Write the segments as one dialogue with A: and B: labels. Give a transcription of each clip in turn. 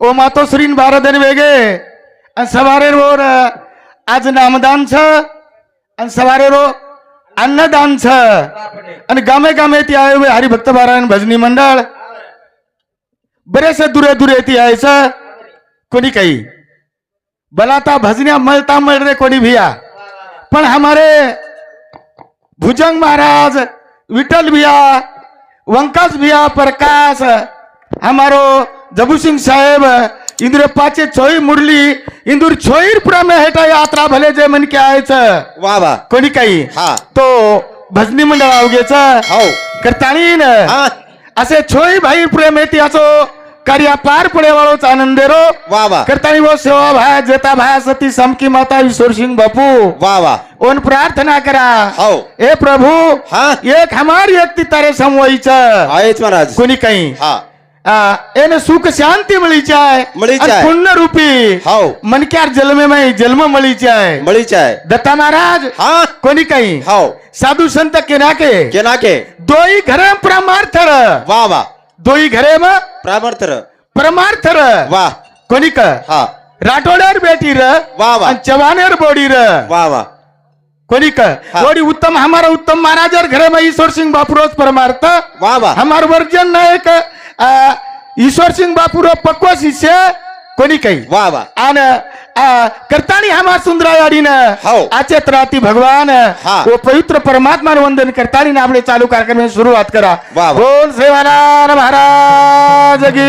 A: ओ मातो श्री बारा देन वेगे अन सवारे रो आज नामदान छ अन सवारे रो अन्नदान छ। अन गामे गामे ती आए हुए हरि भक्त भजनी मंडल बड़े से दूरे दूरे ती आए सा कोनी कहीं। बलाता भजनिया मलता मल रे कोनी भिया। पर हमारे भुजंग महाराज विटल भिया वंकस भिया प्रकाश हमारो जबू सिंह साहेब इंदुरे पाचे छोई मुरली इंदूर छोईरपुरा में हेटा यात्रा भले जे मन के आयचं
B: वा वा।
A: कोणी काही?
B: हा।
A: तो भजनी मंडळ अवघेच
B: हो।
A: करताळीन।
B: हा।
A: असे छोई भाई प्रेम येते असो कार्य पार पडे वाळोच आनंद रो
B: वा वा।
A: करतानी वो सेवा भाया जेता भाया सती समकी माता ईश्वर सिंह बापू।
B: वा वा।
A: ओन प्रार्थना करा।
B: हो।
A: ए प्रभु
B: हा।
A: एक हमारी व्यक्ती तारे समवायच
B: आहेच महाराज।
A: कोणी काही?
B: हा।
A: એને સુખ શાંતિ મળી જાય
B: મળી
A: અને
B: જાય.
A: પુણ્ય રૂપી
B: हो
A: મનક્યાર જન્મે માં જન્મ મળી જાય
B: मळीच आहे
A: દત્તા મહારાજ
B: हा
A: કોની કઈ
B: हो
A: સાધુ સંત કે નાકે
B: के ना के
A: दोई घरे परमार्थ र
B: वा वा
A: दोई घरे म
B: प्रामर्थ र.
A: परमार्थ र
B: वा
A: कोणी क
B: हा
A: राठोड्यावर बेटी र
B: वा वा
A: आणि चव्हाणेर बोडी र
B: वा वा
A: कोणी क
B: हा.
A: बोडी उत्तम हमारा उत्तम महाराजर घरे में ईश्वर सिंह बापूरोज परमार्थ
B: वा वा
A: हमार वर्जन नायक आ, ईश्वर सिंह बापूरो पक्व शिष्य कोणी काही
B: वा वा
A: आणि आ, करतानी हमार सुंदरायाडीन
B: हो.
A: आचेत राहती भगवान
B: हा.
A: वो पवित्र परमात्मा वंदन करतानी ना आपले चालू कार्यक्रम में सुरुवात करा
B: वा.
A: बोल सेवालाल महाराज की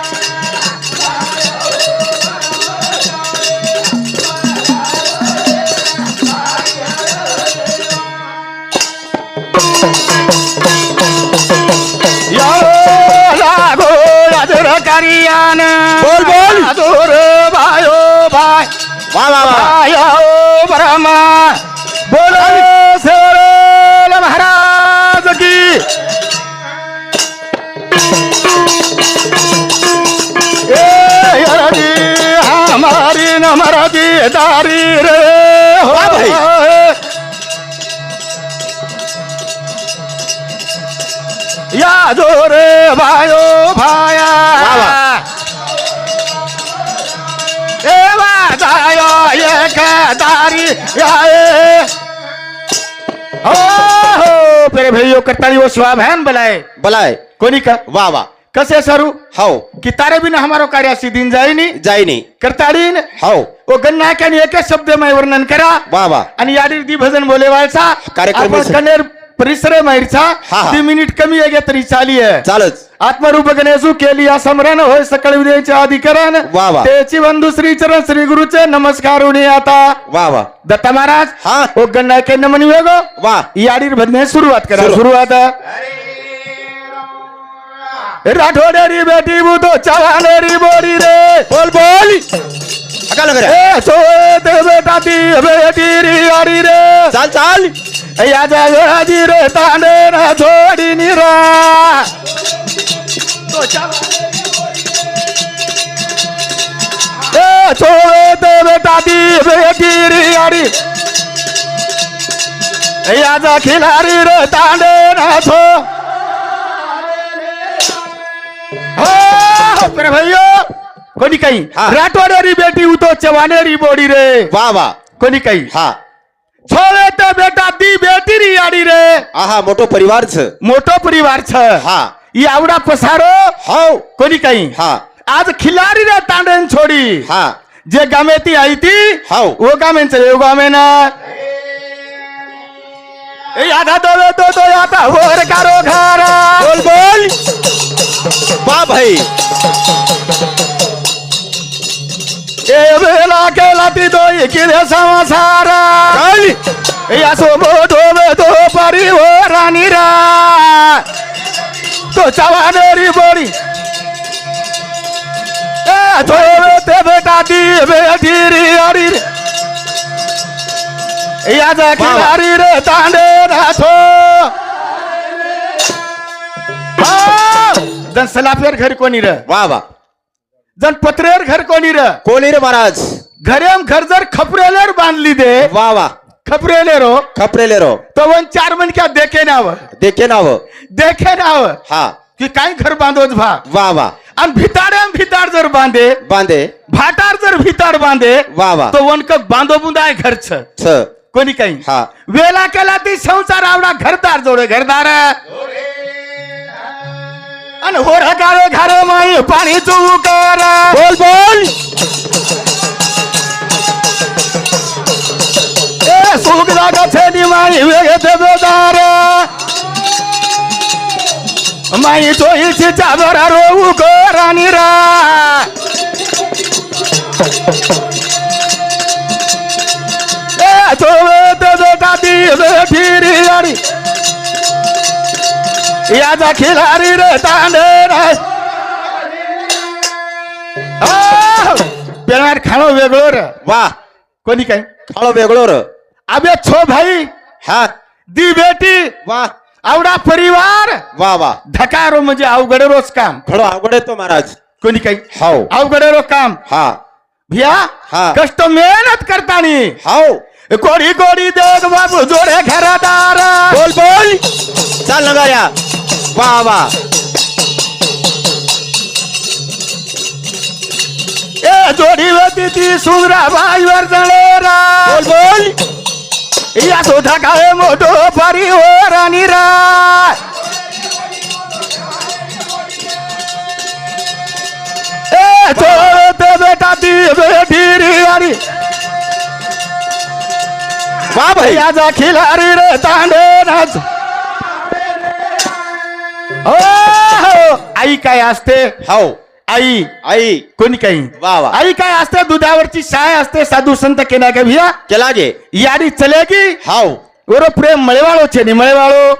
A: करियान।
B: बोल, बोल.
A: आजोर बायो बाय
B: वा वा वा।
A: आयो ब्रह्मा बोलो। सेवरेल महाराज की। ए हमारी नमरदी दारी रे। जोरे भायो। भाया
B: वाह,
A: वाजायो एक दारी याए हो हो पेरे भाइयों करताली वो स्वाभान बलाए
B: बलाय।
A: कोणी का?
B: वा वा.
A: कसे सरू?
B: हो.
A: की तारे बिना हमारो कार्य सिद्धीन जाईनी?
B: जाईनी.
A: करताडीन
B: हो.
A: ओ गन्ना के एकच शब्द में वर्णन करा
B: वा वा.
A: आणि याडी दी भजन बोले वाळचा
B: कार्यक्रम
A: कनेर परिसर माहिरचा.
B: हा, हा.
A: ती मिनिट कमी आहे तरी चाली आहे
B: चालच.
A: आत्मरूप गणेशू केली या समरण होय सकळ उद्याचे अधिकरण.
B: वा, वा.
A: त्याची बंधू श्री चरण श्री गुरुचे नमस्कार उनी आता.
B: वा वा.
A: दत्ता महाराज
B: हा.
A: ओ गन्ना के नमन वेगो
B: वा
A: याडीर भजने सुरुवात करा
B: सुरु-
A: सुरुवात. राठोडेरी बेटी बुधो चव्हाणेरी बोरी रे.
B: बोल बोल. हका लग
A: ए सोत बेटा ती बेटी री याडी रे.
B: चाल चाल.
A: या जागी रे तांडे ना थोडी निरा. सोत बेटा ती बेटी री याडी या जा खिलारी रे तांडे ना थो हो प्रे भैयो कोणी काही?
B: हा.
A: राठोडेरी बेटी उतो चव्हाणेरी बोडी रे.
B: वा वा.
A: कोणी काही?
B: हा.
A: छोळे ते बेटा ती बेटी री याडी रे
B: आहा मोठो परिवार छ
A: मोठो परिवार छ
B: हा
A: एवढा पसारो
B: हो
A: कोणी काही
B: हा
A: आज खिलारी रे तांडण छोडी
B: हा
A: जे गामे ती आई ती
B: हो
A: वो गामे चले वो गामे ना ए आधा तो तो तो आता वर कारो घरा
B: बोल बोल वा भाई
A: ఏవేలా కేలతితో ఇకిదే సంసార యశోబోధోబోధో పరివోరనిరా తో చవనరి బోడి తోబేతే బేటా దీవే ధీరి
B: అరి యాద
A: కిలారి రే తాండే నాథో दन सलाफेर घरी कोणी रे
B: वा वा
A: जण पत्रेर घर कोणी र
B: कोणी रे महाराज?
A: घरेम घर जर खपरेलेर बांधली दे.
B: वा वा.
A: खपरेले रो.
B: खपरेले रो.
A: तो वन चार मन क्या देखे नाव.
B: देखे नाव.
A: देखे नाव.
B: हा.
A: की काय घर बांधोच भा.
B: वा वा.
A: आणि भिताड्याम भिताड जर बांधे.
B: बांधे.
A: भाटार जर भिताड बांधे
B: वा वा.
A: तो वनक बांधो बुंदाय घरच.
B: छ
A: कोणी काही?
B: हा.
A: वेला केला ती संसार आवडा घरदार जोडे घरदार. आणि होर गाळे घारे माई पाणी चुऊ कर।
B: बोल बोल।
A: ए सुख जागा छेनी माई वेगे ते बेदार। माई चोईची चाबरा रोऊ कर आणि रा। ए तो ते बेटा ती बेठी रे आणि याचा खिलारी रे तांडे पेणार खाणं वेगळं र.
B: वा.
A: कोणी काय?
B: खाळो वेगळो र.
A: अबे छो भाई.
B: हा.
A: दी बेटी.
B: वा.
A: आवडा परिवार.
B: वा वा.
A: धकारो म्हणजे अवघड रोज काम.
B: खडो अवघड येतो महाराज.
A: कोणी काही
B: हाव.
A: अवघड रोज काम.
B: हा.
A: भिया
B: हा.
A: कष्ट मेहनत करतानी.
B: हाव.
A: कोडी कोडी देग बाबू जोडे घरादार.
B: बोल बोल. चाल नगाऱ्या वा वा
A: ए जोडी होती ती सुंदरा बाईवर जळेरा
B: बोल बोल.
A: या सुद्धा काय मोठो परिवार आणि रा. ए तो बेटा ती बेटी रे आणि.
B: वा भाई
A: याचा खिलारी रे तांडे नाच हो! हो. आई काय असते?
B: हाव
A: आई.
B: आई.
A: कोणी काही?
B: वा वा.
A: आई काय असते? दुधावरची शाय असते. साधू संत केना का भैया.
B: चला यादी
A: यारी चलेगी.
B: हाव.
A: बरोबर प्रेम मळेवाळो छे नि
B: मळेवाळो.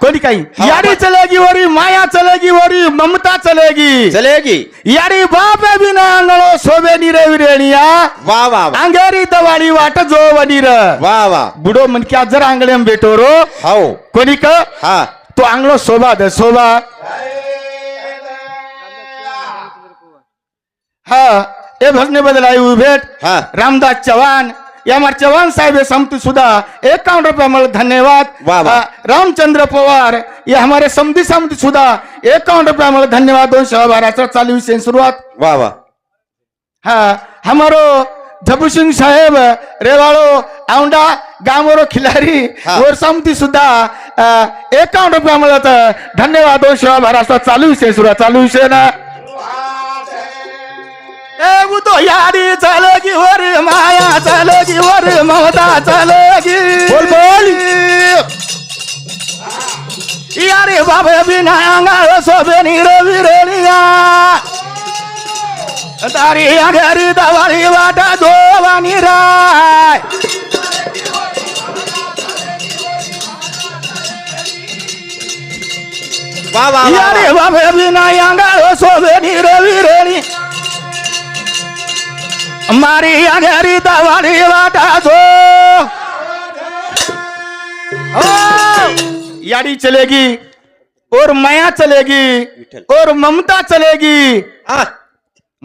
A: कोणी
B: काही?
A: याडी चलेगी वरी माया चलेगी वरी ममता
B: चलेगी.
A: चलेगी. याडी बाप बिना अंगळो सोबे निरे विरेणिया.
B: वा वा
A: अंगेरी दवाळी वाट जो वनीर
B: वा वा.
A: बुडो म्हणक्या जर आंगळे बेटो रो
B: हाओ.
A: कोणी क?
B: हा.
A: तो आंगळो सोबा द सोबा. हा ए भजने बदल आई उभेट.
B: हा.
A: रामदास चव्हाण या चव्हाण साहेब समती सुद्धा एकावन्न रुपया मला धन्यवाद. रामचंद्र पवार ये हमारे समधी समती सुद्धा एकावन्न रुपया मला धन्यवाद. दोन सहा बाराचा चालू विषय सुरुवात.
B: वा वा.
A: हा हमारो झबू सिंह साहेब रेवाड़ो औंडा गामोरो खिलाड़ी
B: हाँ.
A: और समती सुद्धा एकावन्न रुपया मिळत धन्यवाद. दोन सहा बाराचा चालू विषय सुरुवात. चालू विषय ना. तो यारी चलेगी वर माया चलेगी वर ममता चलेगी
B: बोल, बोल.
A: यारे बाबे बिना अंगाळ सोबे निरवी रेलिया तारी घरी दवाळी वाटा जोवानी राय.
B: वा,
A: यारे बाबे बिना अंगाळ सोबे निरवी रेली मारी घरी दवाळी वाटा जो. ओ, याडी चलेगी और माया चलेगी और ममता चलेगी.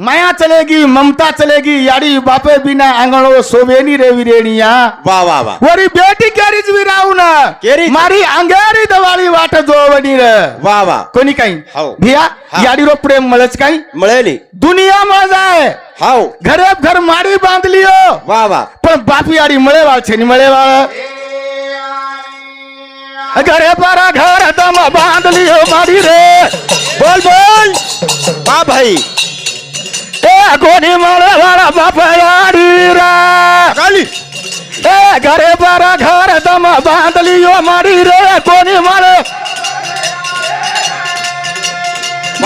A: माया चलेगी ममता चलेगी यारी बापे बिना आंगणो सोबेनी रेवी रेणिया।
B: वा वा वा।
A: वरी बेटी केरिज भी राहू ना।
B: केरी
A: मारी अंगेरी दवाली वाट जो जोवणी वाह
B: वा वा।
A: कोणी काही भैया याडी रो प्रेम मलच कहीं
B: मलेली
A: दुनिया मजा है
B: हाँ
A: घरे घर मारी बांध लियो
B: वा वा।
A: पण बापी याडी मळेवाळ छेनी वाल घरे पारा घर दम बांध लियो मारी रे।
B: बोल बोल। बा भाई।
A: ए कोणी मला वाला बापयारी रे.
B: खाली
A: ए घरे बारा घर दम बांधली ओ मारी रे. कोनी मला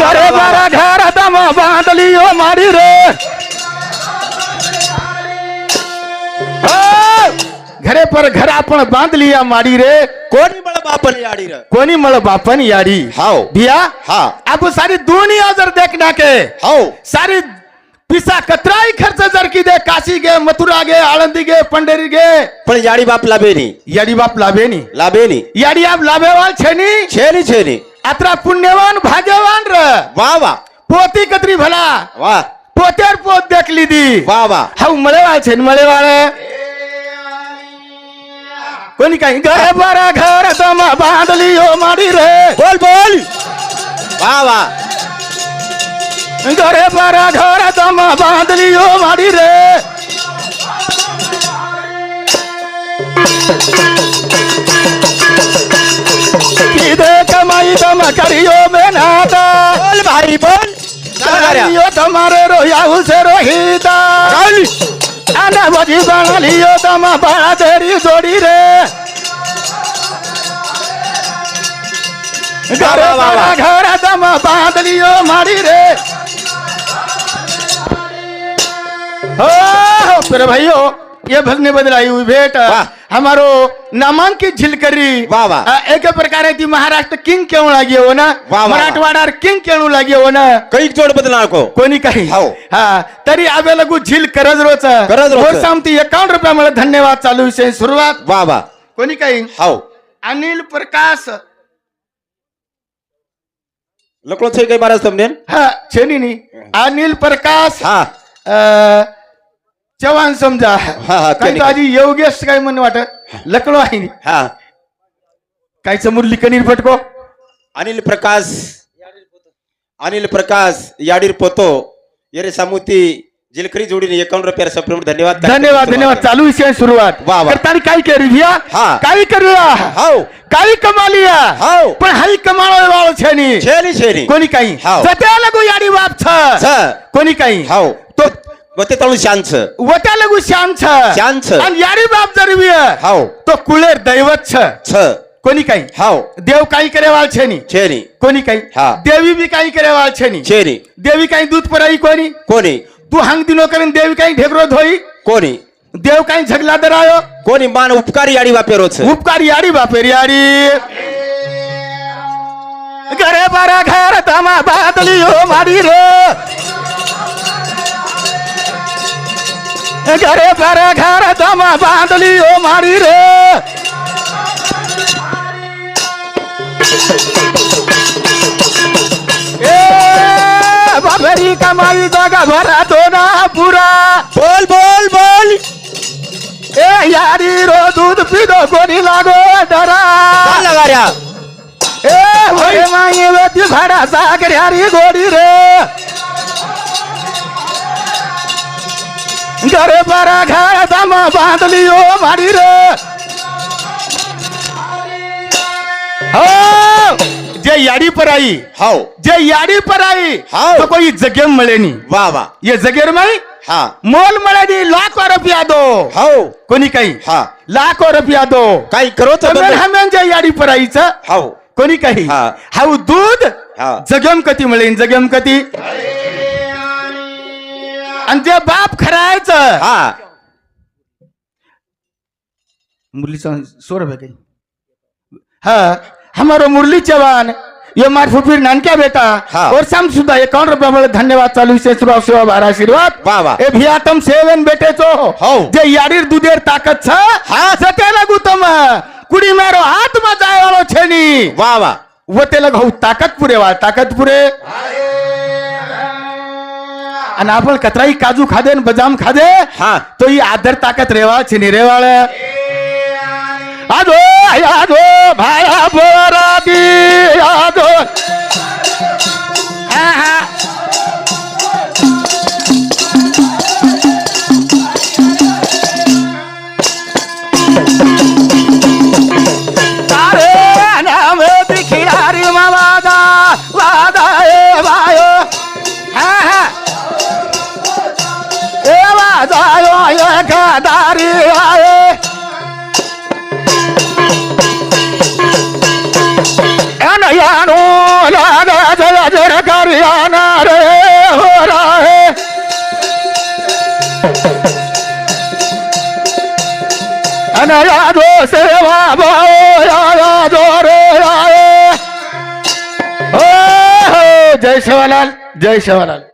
A: घरे बारा घर दम बांधली ओ मारी रे. घरे पर घरा पण बांधली लिया मारी रे.
B: कोणी मला बापन याडी रे?
A: कोणी मला बापन यारी
B: हाव.
A: बिया?
B: हा.
A: अब सारी दुनिया जर देख ना के
B: हाव.
A: सारी पिसा कतराई खर्च जर की दे काशी गे मथुरा गे आळंदी गे पंढरी गे।
B: पण याडी बाप लाभेनी
A: याडी बाप लाभेनी
B: लाभेनी
A: याडी आप लाभेवाल छेनी
B: छेनी छेनी
A: अत्रा पुण्यवान भाग्यवान र।
B: वा वा.
A: पोती कतरी भला।
B: वा.
A: पोत्यावर पोत देखली दी
B: वा वा.
A: हाऊ मळेवाळ छेन मळेवाळ कोणी काही घर बरा घर तम बांधली हो माडी रे।
B: बोल बोल. वा वा.
A: घरे बरा घर तम बांधली हो माडी रे। किदे कमाई तम करियो मेहनत।
B: बोल भाई बोल।
A: करियो तुम्हारे रोया से रोहिता।
B: चल।
A: आना बजी बना लियो तम बड़ा तेरी जोड़ी रे। घर
B: वाह.
A: घर तम बाँध लियो मारी रे। हो हो, फिर भाइयों ये भगने बदलाई हुई भेंट. हमारो नामांकित झिलकरी
B: वाह, वाह.
A: अ, एक प्रकारे ती महाराष्ट्र किंग केवण लागी हो ना. मराठवाडार किंग केवण लागी हो ना?
B: कैक जोड बदलणार को?
A: कोणी काही?
B: हो.
A: हा तरी आवे लगू झील करज रोच.
B: करज रोच.
A: सामती एकावन्न रुपयामुळे धन्यवाद चालू विषय सुरुवात.
B: वा वा
A: कोणी काही?
B: हाव
A: अनिल प्रकाश.
B: लकलो छै काही महाराज तुमने
A: हा छेनी अनिल प्रकाश.
B: हा.
A: चव्हाण समजा.
B: हा,
A: काही
B: केली.
A: तो आधी योगेश काय म्हणून वाटत? लकलो आहे नी.
B: हा.
A: काय मुरली कनीर पटको
B: अनिल प्रकाश अनिल प्रकाश याडीर पोतो येरे सामुती जिलकरी जोडीने एकावन्न रुपया सप्रेम धन्यवाद.
A: धन्यवाद धन्यवाद. चालू विषय सुरुवात.
B: वाह, वाह.
A: करताना काय करी भैया
B: हा.
A: काय करूया
B: हाव.
A: काही कमा लिया
B: हाव.
A: पण हाई कमाळो वाळो छेनी.
B: छेनी छेनी.
A: कोणी काही?
B: हाव.
A: जत्या लगू याडी बाप छ
B: छ
A: कोणी काही?
B: हाव.
A: तो
B: तळून शांत छ
A: वत्या लगू श्याम छ. आणि याडी बाप जर विय
B: हाव
A: तो कुळेर दैवत छ
B: छ
A: कोणी काही
B: हाव
A: देव काही करे वाळ छेनी
B: छेनी
A: कोणी काही
B: हा.
A: देवी बी काही करे वाळ छेनी
B: छेनी
A: देवी काही दूध पराई कोणी
B: कोणी
A: तू हंग दिनो करीन देवी काही ढेकरो धोई
B: कोणी
A: देव काही झगला दरायो
B: कोणी मान उपकारी याडी वापेरो छ
A: उपकार याडी बापेर याडी घरे बारा घर तमा बादली हो मारी रे घरे बारा घर तमा बादली हो मारी रे। ए बाबरी कमाई जागा भरा तो ना पुरा।
B: बोल बोल बोल।
A: ए यारी रो दूध पिदो कोणी लागो डरा।
B: चाल लगाऱ्या
A: ए वरे माई वेती भाडा सागर यारी गोडी रे। घरे बारा घाळ दामा बांधली ओ माडी रे. हो जे याडी पराई
B: हाव
A: जे याडी पराई
B: हाव.
A: तो कोई जगेम मळेनी
B: वा वा.
A: ये जगेर माई
B: हा.
A: मोल मळेनी लाखो रुपया दो.
B: हाव
A: कोणी काही?
B: हा.
A: लाखो रुपया दो.
B: काही करो तर
A: तर हमें जे याडी पराईचं
B: हाव
A: कोणी काही?
B: हा.
A: हाऊ दूध
B: हा.
A: जगम कती मिळेल जगम कती? आणि जे बाप खरायचं
B: हा.
A: मुरलीचा स्वर है काही. हाँ हमारो मुरली चौहान ये मार्फू फिर नानक्या बेटा.
B: हाँ।
A: और शाम सुधा एकाउंट रुपया बोले? धन्यवाद चालू से सुबह सेवा बारा आशीर्वाद.
B: वाह, वाह।
A: ए भिया तुम सेवन बेटे चो।
B: हो।
A: जे याडीर दुधेर ताकत छ
B: हाँ।
A: सते लगू तुम कुड़ी मेरो हाथ में जाए वालो छेनी।
B: वा वा
A: व ते लग ताकद पुरे वा ताकद पुरे आणि आपण कतराई काजू खादे आणि बदाम खादे
B: हा
A: तो ही आदर ताकद रेवा चिनी रेवाळ आजो आजो भाया बोरादी आजो हा हा तारे ए वादायो एक दारी आये यानो लागा जया जर करियाना रे हो रहा है अन यादो सेवा भाओ या यादो रे आए हो हो जय शिवलाल जय शिवलाल